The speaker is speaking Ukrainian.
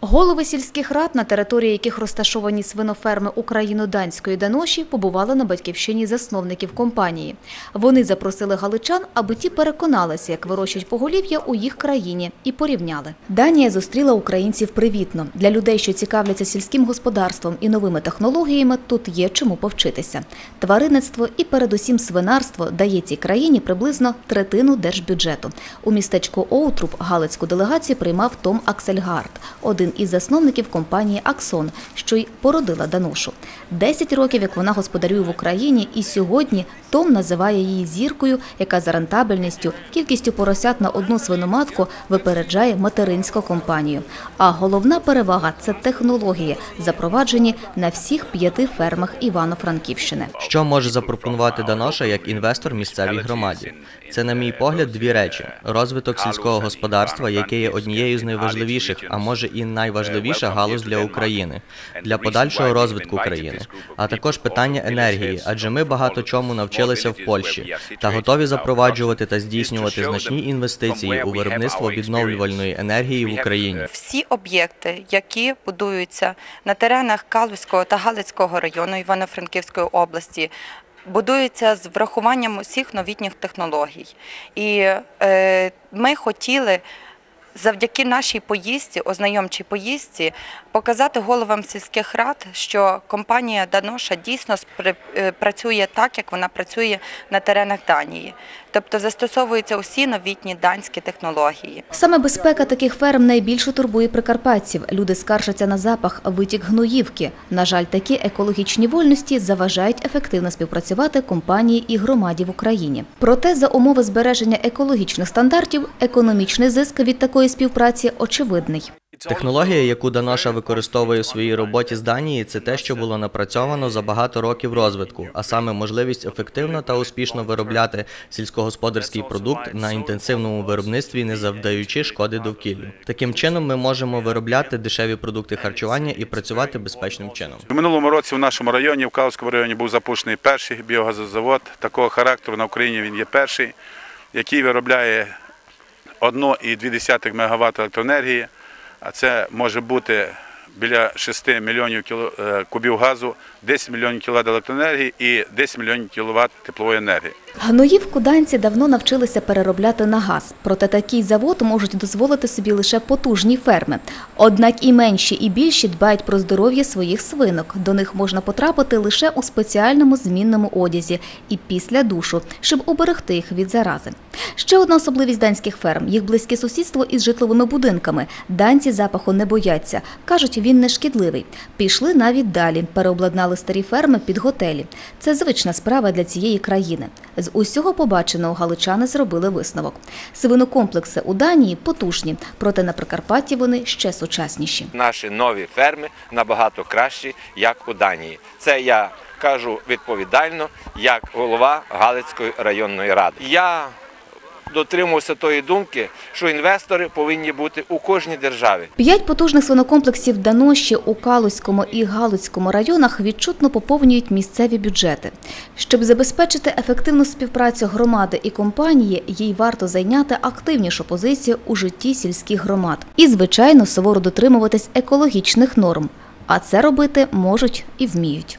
Голови сільських рад, на території яких розташовані свиноферми Україно-Данської Даноші, побували на батьківщині засновників компанії. Вони запросили галичан, аби ті переконалися, як вирощують поголів'я у їх країні, і порівняли. Данія зустріла українців привітно. Для людей, що цікавляться сільським господарством і новими технологіями, тут є чому повчитися. Тваринництво і передусім свинарство дає цій країні приблизно третину держбюджету. У містечку Оутруп галицьку делегацію приймав Том Аксельгард, один із засновників компанії Аксон, що й породила Данушу. Десять років, як вона господарює в Україні, і сьогодні Том називає її зіркою, яка за рентабельністю, кількістю поросят на одну свиноматку випереджає материнську компанію. А головна перевага це технології, запроваджені на всіх п'яти фермах Івано-Франківщини. Що може запропонувати Даноша як інвестор місцевій громаді? Це, на мій погляд, дві речі: розвиток сільського господарства, яке є однією з найважливіших, а може і найважливіша галузь для України, для подальшого розвитку країни, а також питання енергії, адже ми багато чому навчилися в Польщі та готові запроваджувати та здійснювати значні інвестиції у виробництво відновлювальної енергії в Україні. Всі об'єкти, які будуються на теренах Калузького та Галицького району Івано-Франківської області, будуються з врахуванням усіх новітніх технологій. І е, ми хотіли. Завдяки нашій поїздці, ознайомчій поїздці, показати головам сільських рад, що компанія Даноша дійсно е, працює так, як вона працює на теренах Данії. Тобто застосовуються усі новітні данські технології. Саме безпека таких ферм найбільше турбує прикарпатців. Люди скаржаться на запах, витік гноївки. На жаль, такі екологічні вольності заважають ефективно співпрацювати компанії і громаді в Україні. Проте за умови збереження екологічних стандартів економічний зиск від такої співпраці очевидний. Технологія, яку Даноша використовує в своїй роботі з Данії, це те, що було напрацьовано за багато років розвитку, а саме можливість ефективно та успішно виробляти сільськогосподарський продукт на інтенсивному виробництві, не завдаючи шкоди довкіллю. Таким чином, ми можемо виробляти дешеві продукти харчування і працювати безпечним чином. У минулому році в нашому районі, в Калузькому районі, був запущений перший біогазозавод. Такого характеру на Україні він є перший, який виробляє 1,2 МВт електроенергії, а це може бути біля 6 мільйонів е, кубів газу, 10 мільйонів кВт електроенергії і 10 мільйонів кВт теплової енергії. Гноївку данці давно навчилися переробляти на газ, проте такий завод можуть дозволити собі лише потужні ферми. Однак і менші, і більші дбають про здоров'я своїх свинок. До них можна потрапити лише у спеціальному змінному одязі і після душу, щоб уберегти їх від зарази. Ще одна особливість данських ферм їх близьке сусідство із житловими будинками. Данці запаху не бояться. кажуть, він не шкідливий. Пішли навіть далі, переобладнали старі ферми під готелі. Це звична справа для цієї країни. З усього побаченого галичани зробили висновок. Свинокомплекси у Данії потужні, проте на Прикарпатті вони ще сучасніші. наші нові ферми набагато кращі, як у Данії. Це я кажу відповідально, як голова Галицької районної ради. Я дотримувався тої думки, що інвестори повинні бути у кожній державі. П'ять потужних свинокомплексів Даноші у Калузькому і Галицькому районах відчутно поповнюють місцеві бюджети. Щоб забезпечити ефективну співпрацю громади і компанії, їй варто зайняти активнішу позицію у житті сільських громад і, звичайно, суворо дотримуватись екологічних норм. А це робити можуть і вміють.